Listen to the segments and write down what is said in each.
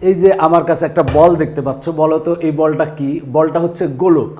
এই যে আমার কাছে একটা বল দেখতে পাচ্ছ, বলো তো এই বলটা কি? বলটা হচ্ছে গোলক।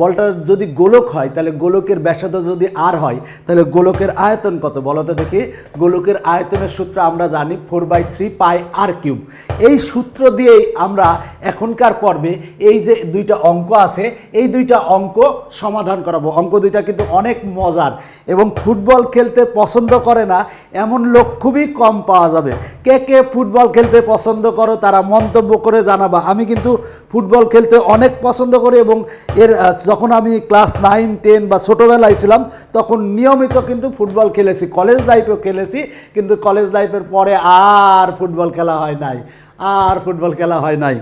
বলটা যদি গোলক হয়, তাহলে গোলকের ব্যাসার্ধ যদি আর হয়, তাহলে গোলকের আয়তন কত? বলো তো দেখি। গোলকের আয়তনের সূত্র আমরা জানি four by three pi r cube এই সূত্র দিয়েই আমরা এখনকার পর্বে এই যে দুইটা অঙ্ক আছে, এই দুইটা অঙ্ক সমাধান করাবো। অঙ্ক দুইটা কিন্তু অনেক মজার এবং ফুটবল খেলতে পছন্দ করে না, এমন লোক খুবই কম পাওয়া যাবে। কে কে ফুটবল খেলতে পছন্দ করো, তারা মন্তব্য করে জানাবা। আমি কিন্তু ফুটবল খেলতে অনেক পছন্দ করি এবং এর যখন আমি ক্লাস নাইন, টেন বা ছোটোবেলায় ছিলাম, তখন নিয়মিত কিন্তু ফুটবল খেলেছি। কলেজ লাইফেও খেলেছি, কিন্তু কলেজ লাইফের পরে আর ফুটবল খেলা হয় নাই। আর ফুটবল খেলা হয় নাই।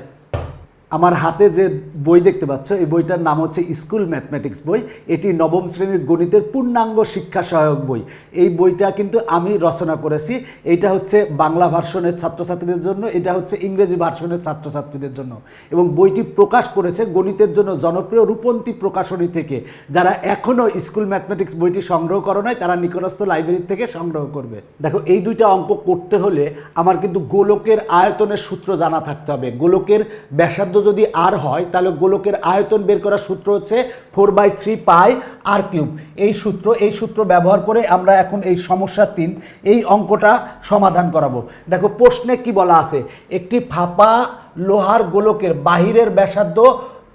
আমার হাতে যে বই দেখতে পাচ্ছ, এই বইটার নাম হচ্ছে স্কুল ম্যাথমেটিক্স বই। এটি নবম শ্রেণির গণিতের পূর্ণাঙ্গ শিক্ষা সহায়ক বই। এই বইটা কিন্তু আমি রচনা করেছি। এটা হচ্ছে বাংলা ভার্সনের ছাত্রছাত্রীদের জন্য, এটা হচ্ছে ইংরেজি ভার্সনের ছাত্রছাত্রীদের জন্য। এবং বইটি প্রকাশ করেছে গণিতের জন্য জনপ্রিয় রূপন্তী প্রকাশনী থেকে। যারা এখনও স্কুল ম্যাথমেটিক্স বইটি সংগ্রহ করো নাই, তারা নিকটস্থ লাইব্রেরি থেকে সংগ্রহ করবে। দেখো, এই দুইটা অঙ্ক করতে হলে আমার কিন্তু গোলকের আয়তনের সূত্র জানা থাকতে হবে। গোলকের ব্যাসার্ধ যদি আর হয়, তাহলে গোলকের আয়তন বের করার সূত্র হচ্ছে four by three pi r cube. এই সূত্র এই সূত্র ব্যবহার করে আমরা এখন এই সমস্যা তিন, এই অঙ্কটা সমাধান করাবো। দেখো, প্রশ্নে কি বলা আছে? একটি ফাঁপা লোহার গোলকের বাহিরের ব্যাসার্ধ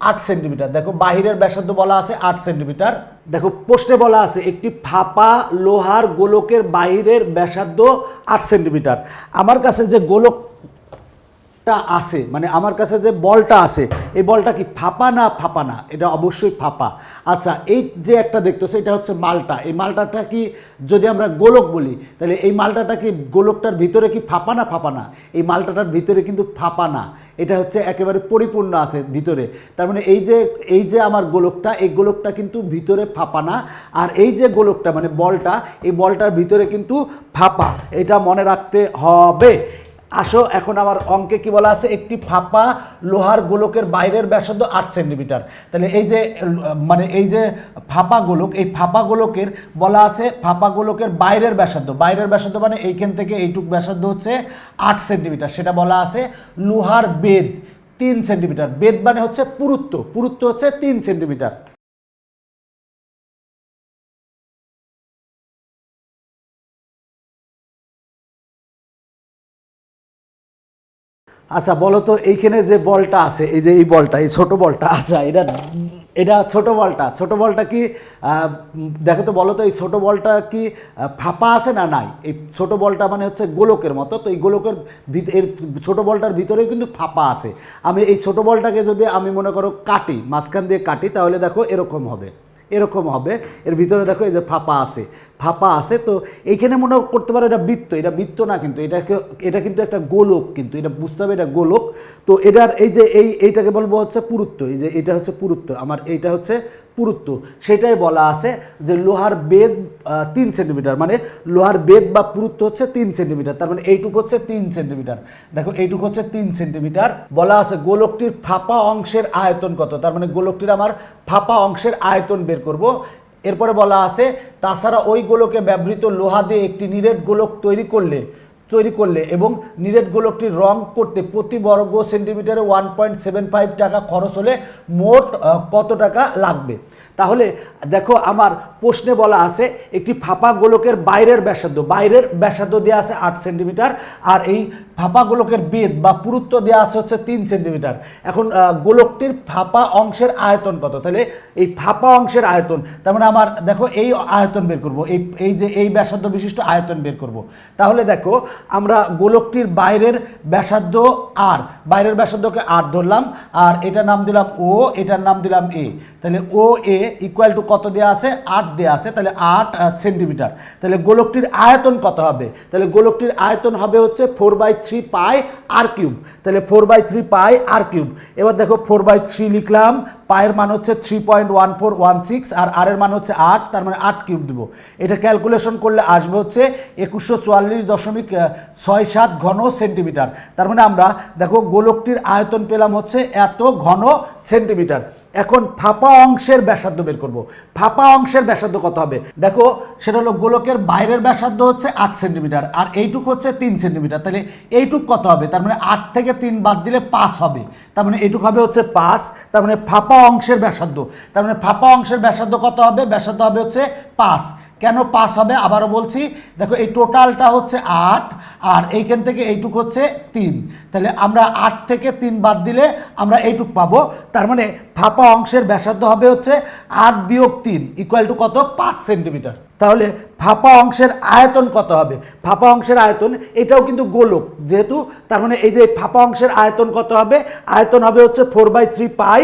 আট সেন্টিমিটার। দেখো, বাহিরের ব্যাসার্ধ বলা আছে আট সেন্টিমিটার। দেখো, প্রশ্নে বলা আছে একটি ফাঁপা লোহার গোলকের বাহিরের ব্যাসার্ধ আট সেন্টিমিটার। আমার কাছে যে গোলক টা আছে মানে আমার কাছে যে বলটা আছে, এই বলটা কি ফাঁপা না ফাঁপা না? এটা অবশ্যই ফাঁপা। আচ্ছা এই যে একটা দেখতেছো এটা হচ্ছে মালটা। এই মালটাটা কি যদি আমরা গোলক বলি, তাহলে এই মালটাটা কি গোলকটার ভিতরে কি ফাঁপা না ফাঁপা না? এই মালটাটার ভিতরে কিন্তু ফাঁপা না। এটা হচ্ছে একেবারে পরিপূর্ণ আছে ভিতরে। তার মানে এই যে এই যে আমার গোলকটা, এই গোলকটা কিন্তু ভিতরে ফাঁপা না। আর এই যে গোলকটা মানে বলটা, এই বলটার ভিতরে কিন্তু ফাঁপা। এটা মনে রাখতে হবে। আসো, এখন আমার অঙ্কে কি বলা আছে? একটি ফাঁপা লোহার গোলকের বাইরের ব্যাসার্ধ আট সেন্টিমিটার। তাহলে এই যে মানে এই যে ফাঁপা গোলক, এই ফাঁপা গোলকের বলা আছে ফাঁপা গোলকের বাইরের ব্যাসার্ধ। বাইরের ব্যাসার্ধ মানে এইখান থেকে এইটুক ব্যাসার্ধ হচ্ছে আট সেন্টিমিটার। সেটা বলা আছে লোহার বেদ তিন সেন্টিমিটার। বেদ মানে হচ্ছে পুরুত্ব। পুরুত্ব হচ্ছে তিন সেন্টিমিটার। আচ্ছা বলো তো, এইখানে যে বলটা আছে, এই যে এই বলটা, এই ছোট বলটা আচ্ছা এটা এটা ছোট বলটা ছোট বলটা কি দেখো তো, বলো তো, এই ছোট বলটা কি ফাঁপা আছে না নাই? এই ছোট বলটা মানে হচ্ছে গোলকের মতো, তো এই গোলকের এর ছোট বলটার ভিতরে কিন্তু ফাঁপা আছে। আমি এই ছোট বলটাকে যদি আমি মনে করো কাটি, মাঝখান দিয়ে কাটি, তাহলে দেখো এরকম হবে। এরকম হবে। এর ভিতরে দেখো এই যে ফাঁপা আছে। ফাঁপা আছে তো এইখানে মনে করতে পারো এটা বৃত্ত। এটা বৃত্ত না কিন্তু, এটাকে, এটা কিন্তু একটা গোলক কিন্তু, এটা বুঝতে হবে এটা গোলক। তো এটার এই যে এই, এইটাকে বলব হচ্ছে পুরুত্ব। এই যে এটা হচ্ছে পুরুত্ব। আমার এইটা হচ্ছে পুরুত্ব। সেটাই বলা আছে যে লোহার বেদ তিন সেন্টিমিটার। মানে লোহার বেদ বা পুরুত্ব হচ্ছে তিন সেন্টিমিটার। তার মানে এইটুকু হচ্ছে তিন সেন্টিমিটার। দেখো এইটুকু হচ্ছে তিন সেন্টিমিটার। বলা আছে গোলকটির ফাঁপা অংশের আয়তন কত? তার মানে গোলকটির আমার ফাঁপা অংশের আয়তন বের করব। এরপরে বলা আছে, তাছাড়া ওই গোলকে ব্যবহৃত লোহা দিয়ে একটি নিরেট গোলক তৈরি করলে তৈরি করলে এবং নিরেট গোলকটি রং করতে প্রতি বর্গ সেন্টিমিটারে ওয়ান পয়েন্ট সেভেন ফাইভ টাকা খরচ হলে মোট কত টাকা লাগবে? তাহলে দেখো আমার প্রশ্নে বলা আছে, একটি ফাঁপা গোলকের বাইরের ব্যাসার্ধ বাইরের ব্যাসার্ধ দেওয়া আছে আট সেন্টিমিটার, আর এই ফাঁপা গোলকের বেদ বা পুরুত্ব দেওয়া আছে হচ্ছে তিন সেন্টিমিটার। এখন গোলকটির ফাঁপা অংশের আয়তন কত? তাহলে এই ফাঁপা অংশের আয়তন, তার মানে আমার, দেখো এই আয়তন বের করব, এই এই যে, এই ব্যাসার্ধ বিশিষ্ট আয়তন বের করব। তাহলে দেখো, আমরা গোলকটির বাইরের ব্যাসার্ধ আর, বাইরের ব্যাসার্ধকে আর ধরলাম, আর এটার নাম দিলাম ও, এটার নাম দিলাম এ। তাহলে ও, এ ইকুয়াল টু কত দেওয়া আছে? আট দেওয়া আছে, তাহলে আট সেন্টিমিটার। তাহলে গোলকটির আয়তন কত হবে? তাহলে গোলকটির আয়তন হবে হচ্ছে four by three pi r cube তাহলে four by three pi r cube এবার দেখো ফোর বাই থ্রি লিখলাম পায়ের মান হচ্ছে three point one four one six আর আর এর মান হচ্ছে আট, তার মানে আট কিউব দেবো। এটা ক্যালকুলেশন করলে আসবে হচ্ছে একুশশো চুয়াল্লিশ দশমিক ছয় সাত ঘন সেন্টিমিটার তার মানে আমরা দেখো গোলকটির আয়তন পেলাম হচ্ছে এত ঘন সেন্টিমিটার এখন ফাঁপা অংশের ব্যাসার্ধ বের করব। ফাঁপা অংশের ব্যাসার্ধ কত হবে? দেখো, সেটা হলো গোলকের বাইরের ব্যাসার্ধ হচ্ছে আট সেন্টিমিটার আর এইটুক হচ্ছে তিন সেন্টিমিটার। তাহলে এইটুক কত হবে? তার মানে আট থেকে তিন বাদ দিলে পাঁচ হবে। তার মানে এইটুক হবে হচ্ছে পাঁচ, তার মানে ফাঁপা অংশের ব্যাসার্ধ। তার মানে ফাঁপা অংশের ব্যাসার্ধ কত হবে? ব্যাসার্ধ হবে হচ্ছে পাঁচ। কেন পাস হবে? আবারও বলছি, দেখো এই টোটালটা হচ্ছে আট, আর এইখান থেকে এইটুক হচ্ছে তিন। তাহলে আমরা আট থেকে তিন বাদ দিলে আমরা এইটুক পাব। তার মানে ফাঁপা অংশের ব্যাসার্ধ হবে হচ্ছে আট বিয়োগ তিন ইকুয়াল টু কত? পাঁচ সেন্টিমিটার তাহলে ফাঁপা অংশের আয়তন কত হবে? ফাঁপা অংশের আয়তন, এটাও কিন্তু গোলক। যেহেতু, তার মানে এই যে ফাঁপা অংশের আয়তন কত হবে? আয়তন হবে হচ্ছে ফোর বাই থ্রি পাই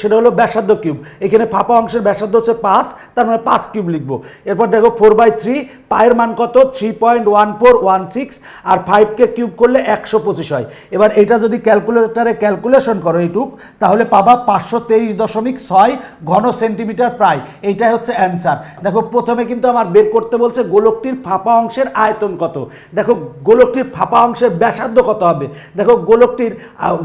সেটা হলো ব্যাসার্ধ কিউব। এখানে ফাঁপা অংশের ব্যাসার্ধ হচ্ছে পাঁচ, তার মানে পাঁচ কিউব লিখব। এরপর দেখো ফোর বাই থ্রি পায়ের মান কত? Three point one four one six আর ফাইভকে কিউব করলে একশো পঁচিশ হয়। এবার এটা যদি ক্যালকুলেটারে ক্যালকুলেশন করো এইটুক, তাহলে পাবা পাঁচশো তেইশ দশমিক ছয় ঘন সেন্টিমিটার প্রায়। এইটাই হচ্ছে অ্যান্সার। দেখো প্রথমে কিন্তু আমার বের করতে বলছে গোলকটির ফাঁপা অংশের আয়তন কত? দেখো, গোলকটির ফাঁপা অংশের ব্যাসার্ধ কত হবে? দেখো, গোলকটির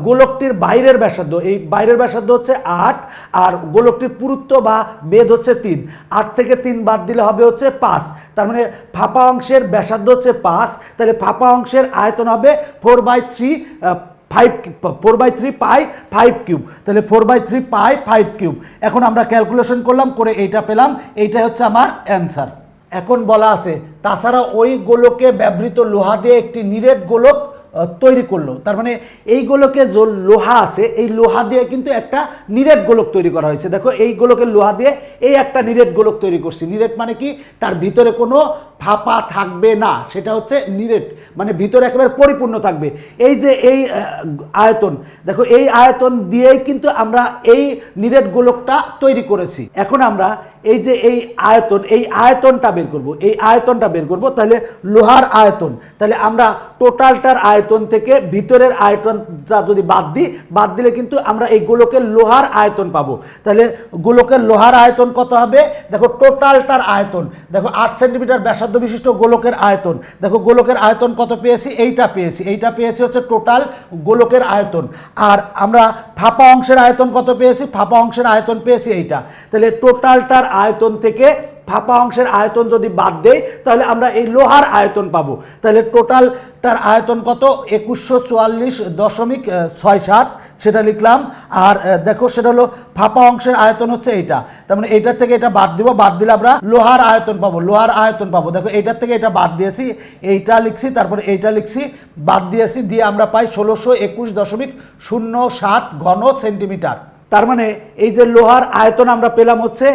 গোলকটির বাইরের ব্যাসার্ধ, এই বাইরের ব্যাসার্ধ হচ্ছে আট, আর গোলকটির পুরুত্ব বা বেদ হচ্ছে তিন। আট থেকে তিন বাদ দিলে হবে হচ্ছে পাঁচ। তার মানে ফাঁপা অংশের ব্যাসার্ধ হচ্ছে পাঁচ, তাহলে ফাঁপা অংশের আয়তন হবে four by three five four by three pi five cube তাহলে four by three pi five cube এখন আমরা ক্যালকুলেশন করলাম, করে এইটা পেলাম। এইটা হচ্ছে আমার অ্যান্সার এখন বলা আছে, তাছাড়া ওই গোলকে ব্যবহৃত লোহা দিয়ে একটি নিরেট গোলক তৈরি করল। তার মানে এই গোলকে যে লোহা আছে, এই লোহা দিয়ে কিন্তু একটা নিরেট গোলক তৈরি করা হয়েছে। দেখো, এই গোলকের লোহা দিয়ে এই একটা নিরেট গোলক তৈরি করছি। নিরেট মানে কি? তার ভিতরে কোনো ফাঁপা থাকবে না, সেটা হচ্ছে নিরেট মানে ভিতরে একেবারে পরিপূর্ণ থাকবে। এই যে এই আয়তন, দেখো এই আয়তন দিয়েই কিন্তু আমরা এই নিরেট গোলকটা তৈরি করেছি। এখন আমরা এই যে এই আয়তন, এই আয়তনটা বের করব, এই আয়তনটা বের করব, তাহলে লোহার আয়তন, তাহলে আমরা টোটালটার আয়তন থেকে ভিতরের আয়তনটা যদি বাদ দিই, বাদ দিলে কিন্তু আমরা এই গোলকের লোহার আয়তন পাবো। তাহলে গোলকের লোহার আয়তন কত হবে? দেখো টোটালটার আয়তন, দেখো আট সেন্টিমিটার ব্যাসার্ধ বিশিষ্ট গোলকের আয়তন। দেখো, গোলকের আয়তন কত পেয়েছি? এইটা পেয়েছি। এইটা পেয়েছি হচ্ছে টোটাল গোলকের আয়তন। আর আমরা ফাঁপা অংশের আয়তন কত পেয়েছি? ফাঁপা অংশের আয়তন পেয়েছি এইটা। তাহলে টোটালটার আয়তন থেকে ফাঁপা অংশের আয়তন যদি বাদ দেই, তাহলে আমরা এই লোহার আয়তন পাবো। তাহলে টোটালটার আয়তন কত? একুশশো চুয়াল্লিশ দশমিক ছয় সাত, সেটা লিখলাম। আর দেখো সেটা হলো ফাঁপা অংশের আয়তন হচ্ছে এইটা। তার মানে এইটার থেকে এটা বাদ দিব, বাদ দিলে আমরা লোহার আয়তন পাবো, লোহার আয়তন পাবো। দেখো এইটার থেকে এটা বাদ দিয়েছি, এইটা লিখছি, তারপরে এইটা লিখছি, বাদ দিয়েছি, দিয়ে আমরা পাই ষোলোশো একুশ দশমিক শূন্য সাত ঘন সেন্টিমিটার। তার মানে এই যে লোহার আয়তন আমরা পেলাম হচ্ছে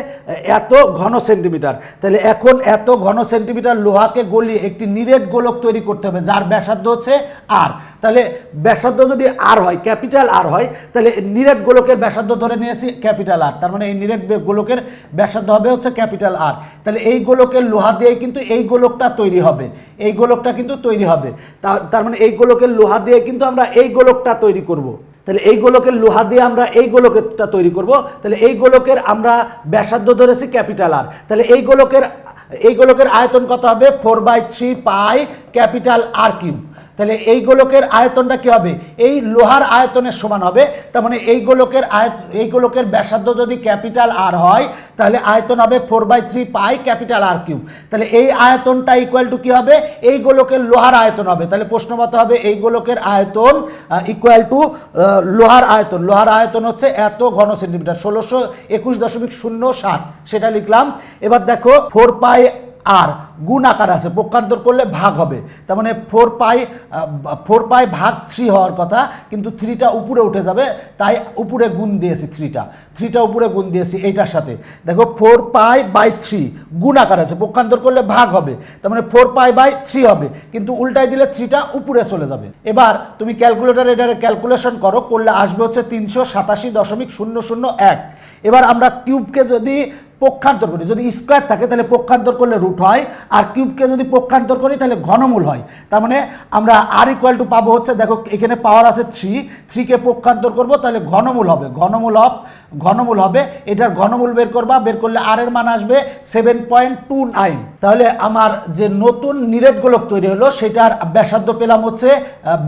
এত ঘন সেন্টিমিটার। তাহলে এখন এত ঘন সেন্টিমিটার লোহাকে গলিয়ে একটি নিরেট গোলক তৈরি করতে হবে, যার ব্যাসার্ধ হচ্ছে আর তাহলে ব্যাসার্ধ যদি আর হয়, ক্যাপিটাল আর হয়, তাহলে নিরেট গোলকের ব্যাসার্ধ ধরে নিয়েছি ক্যাপিটাল আর তার মানে এই নিরেট গোলকের ব্যাসার্ধ হবে হচ্ছে ক্যাপিটাল আর তাহলে এই গোলকের লোহা দিয়ে কিন্তু এই গোলকটা তৈরি হবে, এই গোলকটা কিন্তু তৈরি হবে। তার মানে এই গোলকের লোহা দিয়ে কিন্তু আমরা এই গোলকটা তৈরি করব। তাহলে এই গোলকের লোহা দিয়ে আমরা এই গোলকেরটা তৈরি করব। তাহলে এই গোলকের আমরা ব্যাসার্ধ ধরেছি ক্যাপিটাল আর তাহলে এই গোলকের এই গোলকের আয়তন কত হবে? Four by three pi capital r cube তাহলে এই গোলকের আয়তনটা কি হবে? এই লোহার আয়তনের সমান হবে। তার মানে এই গোলকের আয়ত এই গোলকের ব্যাসার্ধ যদি ক্যাপিটাল আর হয়, তাহলে আয়তন হবে four by three pi capital r cube তাহলে এই আয়তনটা ইকুয়াল টু কী হবে? এই গোলকের লোহার আয়তন হবে। তাহলে প্রশ্নমত হবে, এই গোলকের আয়তন ইকুয়াল টু লোহার আয়তন। লোহার আয়তন হচ্ছে এত ঘন সেন্টিমিটার ষোলোশো একুশ দশমিক শূন্য সাত। সেটা লিখলাম। এবার দেখো ফোর পাই আর গুণ আকার আছে, পক্ষান্তর করলে ভাগ হবে। তার মানে ফোর পাই ফোর পাই ভাগ থ্রি হওয়ার কথা, কিন্তু থ্রিটা উপরে উঠে যাবে, তাই উপরে গুণ দিয়েছি থ্রিটা থ্রিটা উপরে গুণ দিয়েছি এইটার সাথে। দেখো ফোর পাই বাই থ্রি গুণ আকার আছে, পক্ষান্তর করলে ভাগ হবে। তার মানে ফোর পাই বাই থ্রি হবে, কিন্তু উল্টাই দিলে থ্রিটা উপরে চলে যাবে। এবার তুমি ক্যালকুলেটার এটার ক্যালকুলেশন করো, করলে আসবে হচ্ছে তিনশো সাতাশি দশমিক শূন্য শূন্য এক। এবার আমরা কিউবকে যদি পক্ষান্তর করি। যদি স্কোয়ার থাকে, তাহলে পক্ষান্তর করলে রুট হয়, আর কিউবকে যদি পক্ষান্তর করি, তাহলে ঘনমূল হয়। তার মানে আমরা আর ইকুয়াল টু পাবো হচ্ছে, দেখো এখানে পাওয়ার আছে থ্রি থ্রিকে পক্ষান্তর করব, তাহলে ঘনমূল হবে। ঘনমূল হব ঘনমূল হবে, এটার ঘনমূল বের করবা, বের করলে আর এর মান আসবে সেভেন পয়েন্ট টু নাইন তাহলে আমার যে নতুন নিরেট গোলক তৈরি হলো, সেটার ব্যাসার্ধ পেলাম হচ্ছে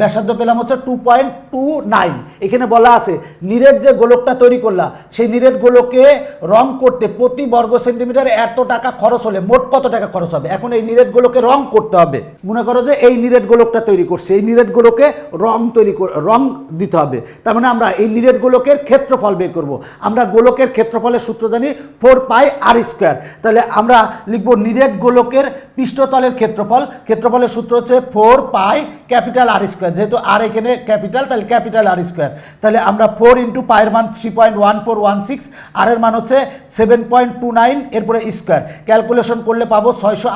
ব্যাসার্ধ পেলাম হচ্ছে টু পয়েন্ট টু নাইন এখানে বলা আছে নিরেট যে গোলকটা তৈরি করলাম সেই নিরেট গোলকে রং করতে প্রতি বর্গ সেন্টিমিটারে এত টাকা খরচ হলে মোট কত টাকা খরচ হবে? এখন এই নিরেট গোলকে রং করতে হবে। মনে করো যে এই নিরেট গোলকটা তৈরি করছে। এই নিরেট গোলকে রং তৈরি রং দিতে হবে। তার মানে আমরা এই নিরেট গোলকের ক্ষেত্রফল বের করব। আমরা গোলকের ক্ষেত্রফলের সূত্র জানি ফোর পাই আর স্কোয়ার। তাহলে আমরা লিখব নিরেট গোলকের পৃষ্ঠতলের ক্ষেত্রফল। ক্ষেত্রফলের সূত্র হচ্ছে four pi capital r square. যেহেতু আর এখানে ক্যাপিটাল, তাহলে ক্যাপিটাল আর স্কোয়ার। তাহলে আমরা ফোর ইন্টু পায়ের মান three point one four one six r এর মান হচ্ছে সেভেন পয়েন্ট এরপরে স্কোয়ার। ক্যালকুলেশন করলে পাবো ছয়শো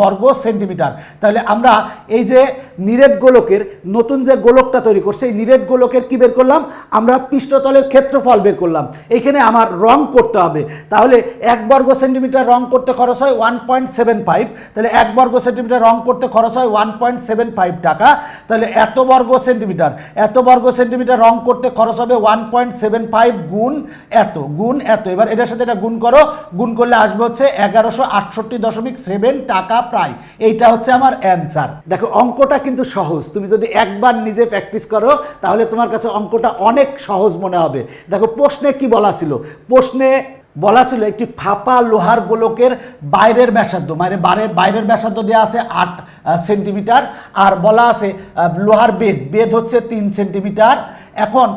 বর্গ সেন্টিমিটার। তাহলে আমরা এই যে নিরেট গোলকের নতুন যে গোলকটা তৈরি করছে, এই নিরেট গোলকের কি বের করলাম? আমরা পৃষ্ঠতলের ক্ষেত্রফল বের করলাম। এখানে আমার রং করতে হবে। তাহলে এক বর্গ সেন্টিমিটার রং করতে খরচ হয় ওয়ান পয়েন্ট সেভেন ফাইভ। তাহলে এক বর্গ সেন্টিমিটার রং করতে খরচ হয় ওয়ান পয়েন্ট সেভেন ফাইভ টাকা। তাহলে এত বর্গ সেন্টিমিটার, এত বর্গ সেন্টিমিটার রং করতে খরচ হবে ওয়ান পয়েন্ট সেভেন ফাইভ গুণ এত গুণ এত। এবার এটার সাথে এটা গুণ করো, গুণ করলে আসবে হচ্ছে এগারোশো আটষট্টি দশমিক সেভেন টাকা প্রায়। এইটা হচ্ছে আমার অ্যান্সার দেখো, অঙ্কটা কিন্তু সহজ। তুমি যদি একবার নিজে প্র্যাকটিস করো, তাহলে তোমার কাছে অঙ্কটা অনেক সহজ মনে হবে। দেখো, প্রশ্নে কি বলা ছিল? প্রশ্নে বলা ছিল একটি ফাঁপা লোহার গোলকের বাইরের ব্যাসার্ধ মানে বাইরের বাইরের ব্যাসার্ধ দেওয়া আছে আট সেন্টিমিটার আর বলা আছে লোহার বেদ বেদ হচ্ছে তিন সেন্টিমিটার এখন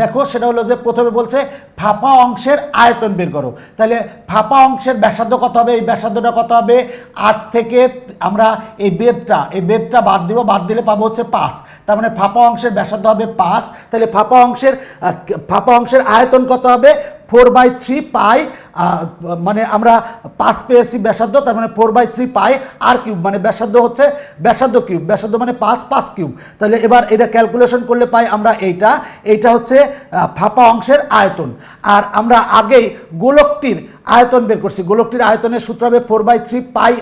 দেখো সেটা হলো যে প্রথমে বলছে ফাঁপা অংশের আয়তন বের করো। তাহলে ফাঁপা অংশের ব্যাসার্ধ কত হবে? এই ব্যাসার্ধটা কত হবে? আট থেকে আমরা এই বেদটা এই বেদটা বাদ দিব, বাদ দিলে পাবো হচ্ছে পাঁচ। তার মানে ফাঁপা অংশের ব্যাসার্ধ হবে পাঁচ। তাহলে ফাঁপা অংশের ফাঁপা অংশের আয়তন কত হবে? ফোর বাই থ্রি পাই মানে আমরা পাঁচ পেয়েছি ব্যাসার্ধ, তার মানে four by three pi r cube মানে ব্যাসার্ধ হচ্ছে ব্যাসার্ধ কিউব, ব্যাসার্ধ মানে পাঁচ পাঁচ কিউব। তাহলে এবার এটা ক্যালকুলেশন করলে পাই আমরা এইটা এইটা হচ্ছে ফাঁপা অংশের আয়তন। আর আমরা আগেই গোলকটির আয়তন বের করছি, গোলকটির আয়তনের সূত্র হবে four by three pi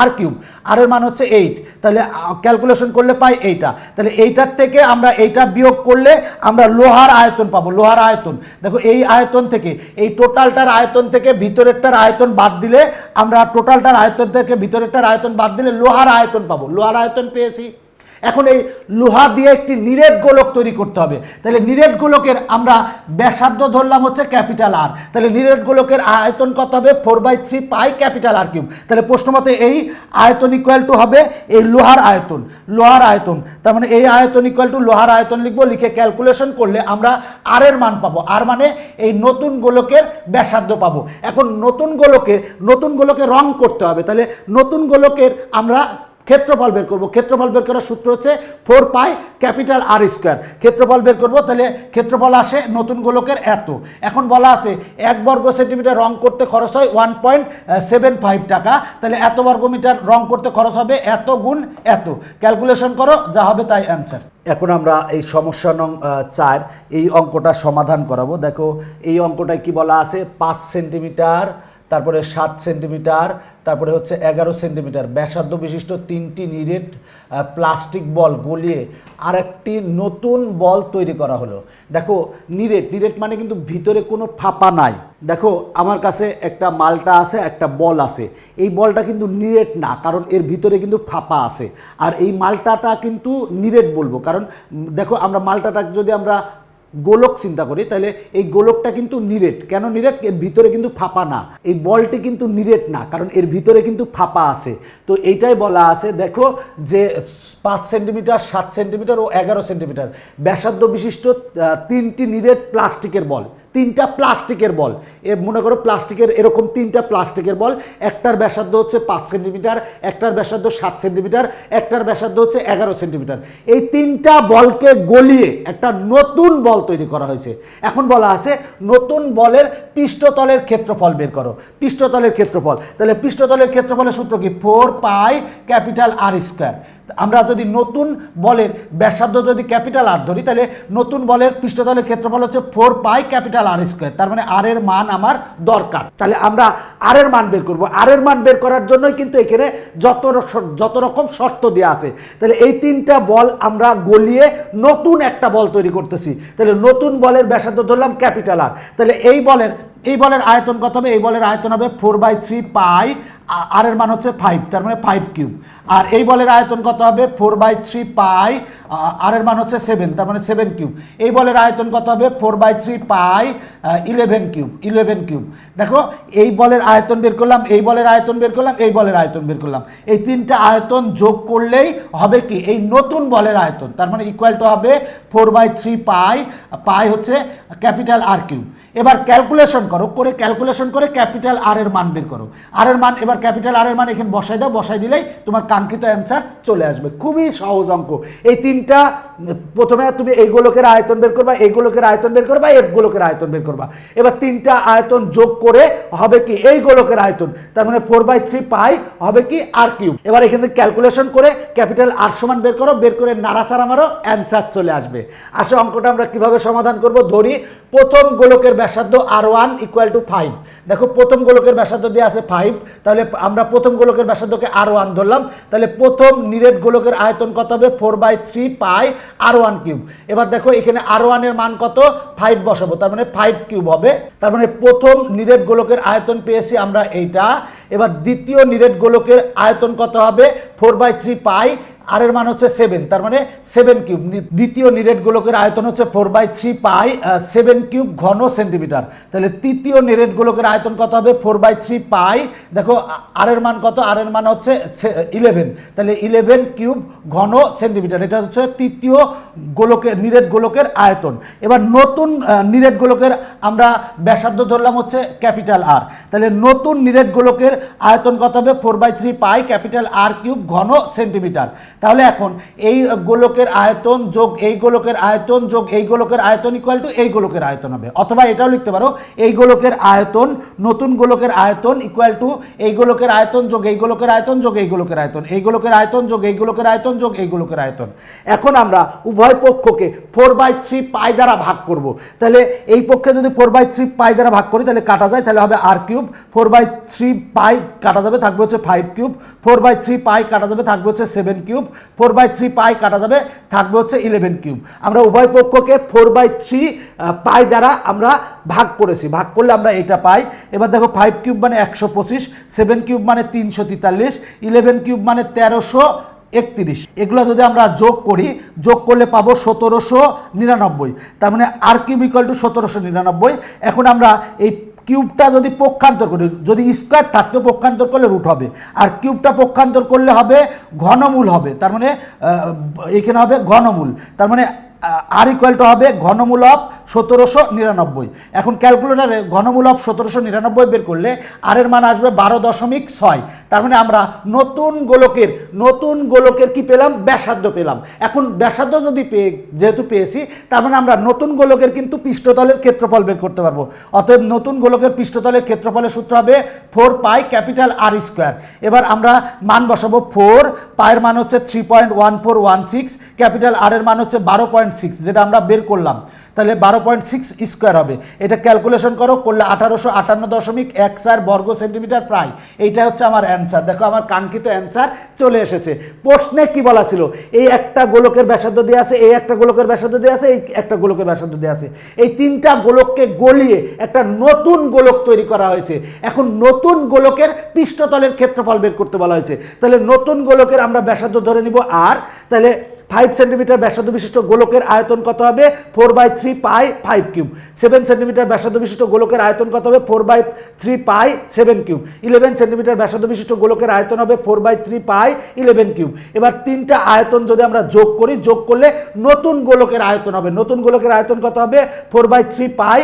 r cube r এর মান হচ্ছে এইট তাহলে ক্যালকুলেশন করলে পাই এইটা। তাহলে এইটার থেকে আমরা এইটা বিয়োগ করলে আমরা লোহার আয়তন পাবো, লোহার আয়তন। দেখো, এই আয়তন থেকে, এই টোটালটার আয়তন থেকে ভিতরেরটার আয়তন বাদ দিলে আমরা টোটালটার আয়তন থেকে ভিতরেরটার আয়তন বাদ দিলে লোহার আয়তন পাবো। লোহার আয়তন পেয়েছি। এখন এই লোহা দিয়ে একটি নিরেট গোলক তৈরি করতে হবে। তাহলে নিরেট গোলকের আমরা ব্যাসার্ধ ধরলাম হচ্ছে ক্যাপিটাল আর তাহলে নিরেট গোলকের আয়তন কত হবে? Four by three pi capital r cube. তাহলে প্রশ্ন মতে এই আয়তন ইকুয়াল টু হবে এই লোহার আয়তন লোহার আয়তন। তার মানে এই আয়তন ইকুয়াল টু লোহার আয়তন লিখব, লিখে ক্যালকুলেশন করলে আমরা আর এর মান পাবো। আর মানে এই নতুন গোলকের ব্যাসার্ধ পাবো। এখন নতুন গোলকে নতুন গোলকে রং করতে হবে। তাহলে নতুন গোলকের আমরা ক্ষেত্রফল বের করব। ক্ষেত্রফল বের করার সূত্র হচ্ছে four pi capital r square. ক্ষেত্রফল বের করব, তাহলে ক্ষেত্রফল আসে নতুন গোলকের এত। এখন বলা আছে এক বর্গ সেন্টিমিটার রং করতে খরচ হয় ওয়ান পয়েন্ট সেভেন ফাইভ টাকা। তাহলে এত বর্গ মিটার রং করতে খরচ হবে এত গুণ এত। ক্যালকুলেশন করো, যা হবে তাই অ্যান্সার। এখন আমরা এই সমস্যা নং চার, এই অঙ্কটা সমাধান করাবো। দেখো, এই অঙ্কটায় কি বলা আছে? পাঁচ সেন্টিমিটার তারপরে সাত সেন্টিমিটার, তারপরে হচ্ছে এগারো সেন্টিমিটার। ব্যাসার্ধ বিশিষ্ট তিনটি নিরেট প্লাস্টিক বল গলিয়ে আরেকটি নতুন বল তৈরি করা হলো। দেখো, নিরেট নিরেট মানে কিন্তু ভিতরে কোনো ফাঁপা নাই। দেখো, আমার কাছে একটা মালটা আছে, একটা বল আছে। এই বলটা কিন্তু নিরেট না, কারণ এর ভিতরে কিন্তু ফাঁপা আছে। আর এই মালটাটা কিন্তু নিরেট বলব, কারণ দেখো, আমরা মালটাটা যদি আমরা গোলক চিন্তা করি তাহলে এই গোলকটা কিন্তু নিরেট। কেন নিরেট? এর ভিতরে কিন্তু ফাঁপা না। এই বলটি কিন্তু নিরেট না, কারণ এর ভিতরে কিন্তু ফাঁপা আছে। তো এইটাই বলা আছে, দেখো যে পাঁচ সেন্টিমিটার, সাত সেন্টিমিটার ও এগারো সেন্টিমিটার। ব্যাসার্ধ বিশিষ্ট তিনটি নিরেট প্লাস্টিকের বল। তিনটা প্লাস্টিকের বল। এ মনে করো প্লাস্টিকের এরকম তিনটা প্লাস্টিকের বল, একটার ব্যাসার্ধ হচ্ছে পাঁচ সেন্টিমিটার, একটার ব্যাসার্ধ সাত সেন্টিমিটার, একটার ব্যাসার্ধ হচ্ছে এগারো সেন্টিমিটার। এই তিনটা বলকে গলিয়ে একটা নতুন বল তৈরি করা হয়েছে। এখন বলা আছে নতুন বলের পৃষ্ঠতলের ক্ষেত্রফল বের করো। পৃষ্ঠতলের ক্ষেত্রফল। তাহলে পৃষ্ঠতলের ক্ষেত্রফলের সূত্র কি? Four pi capital r square. আমরা যদি নতুন বলের ব্যাসার্ধ যদি ক্যাপিটাল আর ধরি, তাহলে নতুন বলের পৃষ্ঠতলের ক্ষেত্রফল হচ্ছে four pi capital r square তার মানে আর এর মান আমার দরকার। তাহলে আমরা আর এর মান বের করব। আর এর মান বের করার জন্যই কিন্তু এখানে যত যত রকম শর্ত দেওয়া আছে। তাহলে এই তিনটা বল আমরা গলিয়ে নতুন একটা বল তৈরি করতেছি। তাহলে নতুন বলের ব্যাসার্ধ ধরলাম ক্যাপিটাল আর তাহলে এই বলের এই বলের আয়তন কত হবে? এই বলের আয়তন হবে four by three pi r এর মান হচ্ছে ফাইভ তার মানে ফাইভ কিউব আর এই বলের আয়তন কত হবে? Four by three pi r এর মান হচ্ছে সেভেন তার মানে সেভেন কিউব এই বলের আয়তন কত হবে? Four by three pi eleven cube eleven cube দেখো, এই বলের আয়তন বের করলাম, এই বলের আয়তন বের করলাম, এই বলের আয়তন বের করলাম। এই তিনটা আয়তন যোগ করলেই হবে কি? এই নতুন বলের আয়তন, তার মানে ইকুয়াল টু হবে four by three pi pi হচ্ছে ক্যাপিটাল আর কিউব। এবার ক্যালকুলেশন করো, করে ক্যালকুলেশন করে ক্যাপিটাল আর এর মান বের করো। আর এর মান, এবার ক্যাপিটাল আর এর মান এখানে বসাই দাও, বসাই দিলেই তোমার কাঙ্ক্ষিত অ্যান্সার চলে আসবে। খুবই সহজ অঙ্ক। এই তিনটা, প্রথমে তুমি এই আয়তন বের করবা, এই গোলকের আয়তন বের করবা এফ গোলকের আয়তন বের করবা। এবার তিনটা আয়তন যোগ করে হবে কি? এই গোলকের আয়তন। তার মানে ফোর বাই থ্রি পাই হবে কি? R cube. এবার এখান ক্যালকুলেশন করে ক্যাপিটাল আর সমান বের করো, বের করে নাড়াচাড়া মারো, অ্যান্সার চলে আসবে। আসলে অঙ্কটা আমরা কীভাবে সমাধান করব? ধরি, প্রথম গোলকের ব্যাসার্ধ r one equal to five দেখো, প্রথম গোলকের ব্যাসার্ধ দিয়ে আছে ফাইভ তাহলে আমরা প্রথম গোলকের ব্যাসার্ধকে আর ওয়ান ধরলাম। তাহলে প্রথম নিরেট গোলকের আয়তন কত হবে? Four by three pi r one cube এবার দেখো, এখানে আর ওয়ানের মান কত? ফাইভ বসাবো। তার মানে ফাইভ কিউব হবে। তার মানে প্রথম নিরেট গোলকের আয়তন পেয়েছি আমরা এইটা। এবার দ্বিতীয় নিরেট গোলকের আয়তন কত হবে? Four by three pi r এর মান হচ্ছে সেভেন তার মানে সেভেন কিউব দ্বিতীয় নিরেট গোলকের আয়তন হচ্ছে four by three pi seven cube ঘন সেন্টিমিটার তাহলে তৃতীয় নিরেট গোলকের আয়তন কত হবে? ফোর বাই থ্রি পাই দেখো আর এর মান কত? আর এর মান হচ্ছে ইলেভেন তাহলে ইলেভেন কিউব ঘন সেন্টিমিটার এটা হচ্ছে তৃতীয় গোলকের নিরেট গোলকের আয়তন। এবার নতুন নিরেট গোলকের আমরা ব্যাসার্ধ ধরলাম হচ্ছে ক্যাপিটাল আর তাহলে নতুন নিরেট গোলকের আয়তন কত হবে? Four by three pi capital r cube ঘন সেন্টিমিটার তাহলে এখন এই গোলকের আয়তন যোগ এই গোলকের আয়তন যোগ এই গোলকের আয়তন ইকুয়াল টু এই গোলকের আয়তন হবে অথবা এটাও লিখতে পারো এই গোলকের আয়তন নতুন গোলকের আয়তন ইকুয়াল টু এই গোলকের আয়তন যোগ এই গোলকের আয়তন যোগ এই গোলকের আয়তন এই গোলকের আয়তন যোগ এই গোলকের আয়তন যোগ এই গোলকের আয়তন এখন আমরা উভয় পক্ষকে ফোর বাই থ্রি পাই দ্বারা ভাগ করব তাহলে এই পক্ষে যদি ফোর বাই থ্রি পাই দ্বারা ভাগ করি তাহলে কাটা যায় তাহলে হবে r cube four by three pi কাটা যাবে থাকবে হচ্ছে five cube four by three pi কাটা যাবে থাকবে হচ্ছে seven cube four by three pi কাটা যাবে, থাকবে হচ্ছে ইলেভেন কিউব আমরা উভয় পক্ষকে ফোর বাই থ্রি পাই দ্বারা আমরা ভাগ করেছি। ভাগ করলে আমরা এটা পাই। এবার দেখো ফাইভ কিউব মানে একশো পঁচিশ সেভেন কিউব মানে তিনশো তেতাল্লিশ ইলেভেন কিউব মানে তেরোশো একত্রিশ। এগুলো যদি আমরা যোগ করি, যোগ করলে পাবো সতেরোশো নিরানব্বই। তার মানে আর কিউব ইকুয়াল টু সতেরোশো নিরানব্বই। এখন আমরা এই কিউবটা যদি পক্ষান্তর করি, যদি স্কোয়ার থাকতো পক্ষান্তর করলে রুট হবে। আর কিউবটা পক্ষান্তর করলে হবে ঘনমূল হবে। তার মানে এখানে হবে ঘনমূল। তার মানে আর ইকুয়াল টু হবে ঘনমূল অফ সতেরোশো নিরানব্বই। এখন ক্যালকুলেটারে ঘনমূল অফ সতেরোশো নিরানব্বই বের করলে আর এর মান আসবে বারো দশমিক ছয়। তার মানে আমরা নতুন গোলকের নতুন গোলকের কি পেলাম? ব্যাসার্ধ পেলাম। এখন ব্যাসার্ধ যদি পেয়ে, যেহেতু পেয়েছি, তার মানে আমরা নতুন গোলকের কিন্তু পৃষ্ঠতলের ক্ষেত্রফল বের করতে পারব। অতএব নতুন গোলকের পৃষ্ঠতলের ক্ষেত্রফলের সূত্র হবে four pi capital r square এবার আমরা মান বসাবো ফোর, পায়ের মান হচ্ছে three point one four one six capital r এর মান হচ্ছে বারো পয়েন্ট সিক্স যেটা আমরা বের করলাম, তাহলে বারো পয়েন্ট সিক্স স্কোয়ার হবে। এটা ক্যালকুলেশন করো, করলে আঠারোশো আটান্ন দশমিক এক চার বর্গ সেন্টিমিটার প্রায়। এইটা হচ্ছে আমার অ্যান্সার দেখো আমার কাঙ্ক্ষিত অ্যান্সার চলে এসেছে। প্রশ্নে কি বলা ছিল? এই একটা গোলকের ব্যাসার্ধ দিয়ে আছে, এই একটা গোলকের ব্যাসার্ধ দিয়ে আছে, এই একটা গোলকের ব্যাসার্ধ দিয়ে আছে। এই তিনটা গোলককে গলিয়ে একটা নতুন গোলক তৈরি করা হয়েছে। এখন নতুন গোলকের পৃষ্ঠতলের ক্ষেত্রফল বের করতে বলা হয়েছে। তাহলে নতুন গোলকের আমরা ব্যাসার্ধ ধরে নিব আর, তাহলে ফাইভ সেন্টিমিটার ব্যাসার্ধ বিশিষ্ট গোলকের আয়তন কত হবে? Four by three pi five cube. Seven centimetre ব্যাসার্ধ বিশিষ্ট গোলকের আয়তন কত হবে? Four by three pi seven cube. Eleven centimetre ব্যাসার্ধ বিশিষ্ট গোলকের আয়তন হবে four by three pi eleven cube. এবার তিনটা আয়তন যদি আমরা যোগ করি, যোগ করলে নতুন গোলকের আয়তন হবে। নতুন গোলকের আয়তন কত হবে? Four by three pi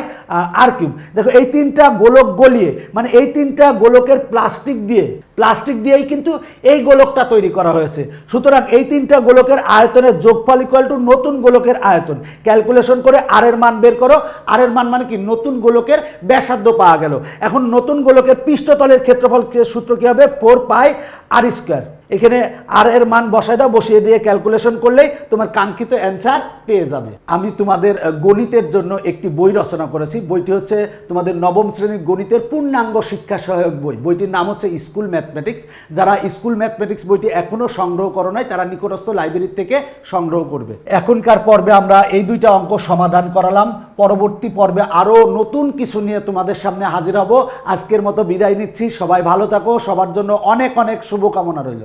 r cube. দেখো, এই তিনটা গোলক গলিয়ে মানে এই তিনটা গোলকের প্লাস্টিক দিয়ে প্লাস্টিক দিয়েই কিন্তু এই গোলকটা তৈরি করা হয়েছে। সুতরাং এই তিনটা গোলকের আয়তনের যোগফল ইকুয়াল টু নতুন গোলকের আয়তন। ক্যালকুলেশন করে আর এর মান বের করো। আর এর মান মানে কি? নতুন গোলকের ব্যাসার্ধ পাওয়া গেল। এখন নতুন গোলকের পৃষ্ঠতলের ক্ষেত্রফল সূত্র কি হবে? ফোর পাই আর স্কোয়ার এখানে আর এর মান বসায় দাও, বসিয়ে দিয়ে ক্যালকুলেশন করলেই তোমার কাঙ্ক্ষিত অ্যান্সার পেয়ে যাবে। আমি তোমাদের গণিতের জন্য একটি বই রচনা করেছি। বইটি হচ্ছে তোমাদের নবম শ্রেণির গণিতের পূর্ণাঙ্গ শিক্ষা সহায়ক বই। বইটির নাম হচ্ছে স্কুল ম্যাথমেটিক্স যারা স্কুল ম্যাথমেটিক্স বইটি এখনও সংগ্রহ করো নাই, তারা নিকটস্থ লাইব্রেরি থেকে সংগ্রহ করবে। এখনকার পর্বে আমরা এই দুইটা অঙ্ক সমাধান করালাম। পরবর্তী পর্বে আরও নতুন কিছু নিয়ে তোমাদের সামনে হাজির হব। আজকের মতো বিদায় নিচ্ছি। সবাই ভালো থাকো। সবার জন্য অনেক অনেক শুভকামনা রইল।